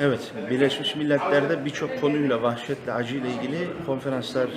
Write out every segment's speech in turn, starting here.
Evet, Birleşmiş Milletler'de birçok konuyla, vahşetle, acıyla ilgili konferanslar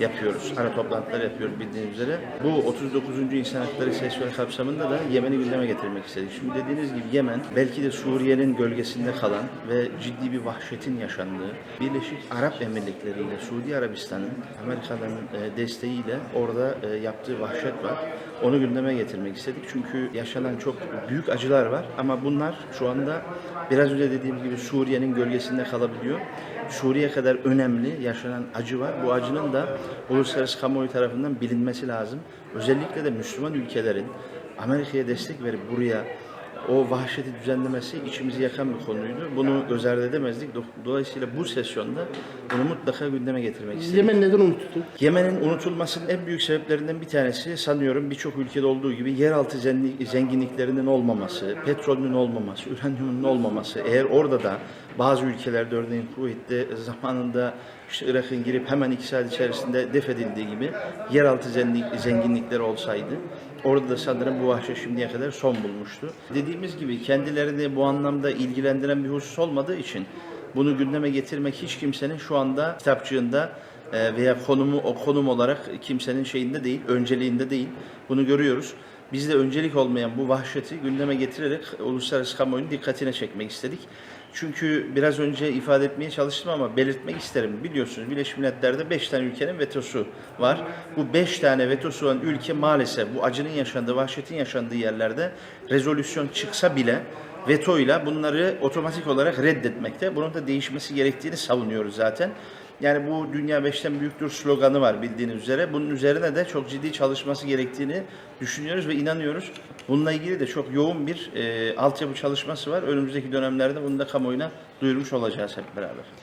yapıyoruz. Ara toplantılar yapıyoruz bildiğiniz üzere. Bu 39. İnsan Hakları Sesleri kapsamında da Yemen'i gündeme getirmek istedik. Şimdi dediğiniz gibi Yemen, belki de Suriye'nin gölgesinde kalan ve ciddi bir vahşetin yaşandığı, Birleşik Arap Emirlikleri ile Suudi Arabistan'ın, Amerika'nın e, desteğiyle orada e, yaptığı vahşet var. Onu gündeme getirmek istedik. Çünkü yaşanan çok büyük acılar var ama bunlar şu anda biraz önce dediğim gibi Suriye'nin gölgesinde kalabiliyor. Suriye kadar önemli yaşanan acı var. Bu acının da uluslararası kamuoyu tarafından bilinmesi lazım. Özellikle de Müslüman ülkelerin Amerika'ya destek verip buraya o vahşeti düzenlemesi içimizi yakan bir konuydu. Bunu göz ardı edemezdik. Do- Dolayısıyla bu sesyonda bunu mutlaka gündeme getirmek istedik. Yemen neden unuttu? Yemen'in unutulmasının en büyük sebeplerinden bir tanesi sanıyorum birçok ülkede olduğu gibi yeraltı zenginliklerinin olmaması, petrolünün olmaması, uranyumunun olmaması. Eğer orada da bazı ülkelerde örneğin Kuveyt'te zamanında işte Irak'ın girip hemen iki saat içerisinde def edildiği gibi yeraltı zenginlik- zenginlikleri olsaydı Orada da sanırım bu vahşet şimdiye kadar son bulmuştu. Dediğimiz gibi kendilerini bu anlamda ilgilendiren bir husus olmadığı için bunu gündeme getirmek hiç kimsenin şu anda kitapçığında e, veya konumu o konum olarak kimsenin şeyinde değil, önceliğinde değil. Bunu görüyoruz. Biz de öncelik olmayan bu vahşeti gündeme getirerek uluslararası kamuoyunun dikkatine çekmek istedik. Çünkü biraz önce ifade etmeye çalıştım ama belirtmek isterim. Biliyorsunuz Birleşmiş Milletler'de 5 tane ülkenin vetosu var. Bu 5 tane vetosu olan ülke maalesef bu acının yaşandığı, vahşetin yaşandığı yerlerde rezolüsyon çıksa bile vetoyla bunları otomatik olarak reddetmekte. Bunun da değişmesi gerektiğini savunuyoruz zaten. Yani bu Dünya Beşten Büyüktür sloganı var bildiğiniz üzere. Bunun üzerine de çok ciddi çalışması gerektiğini düşünüyoruz ve inanıyoruz. Bununla ilgili de çok yoğun bir e, altyapı çalışması var. Önümüzdeki dönemlerde bunu da kamuoyuna duyurmuş olacağız hep beraber.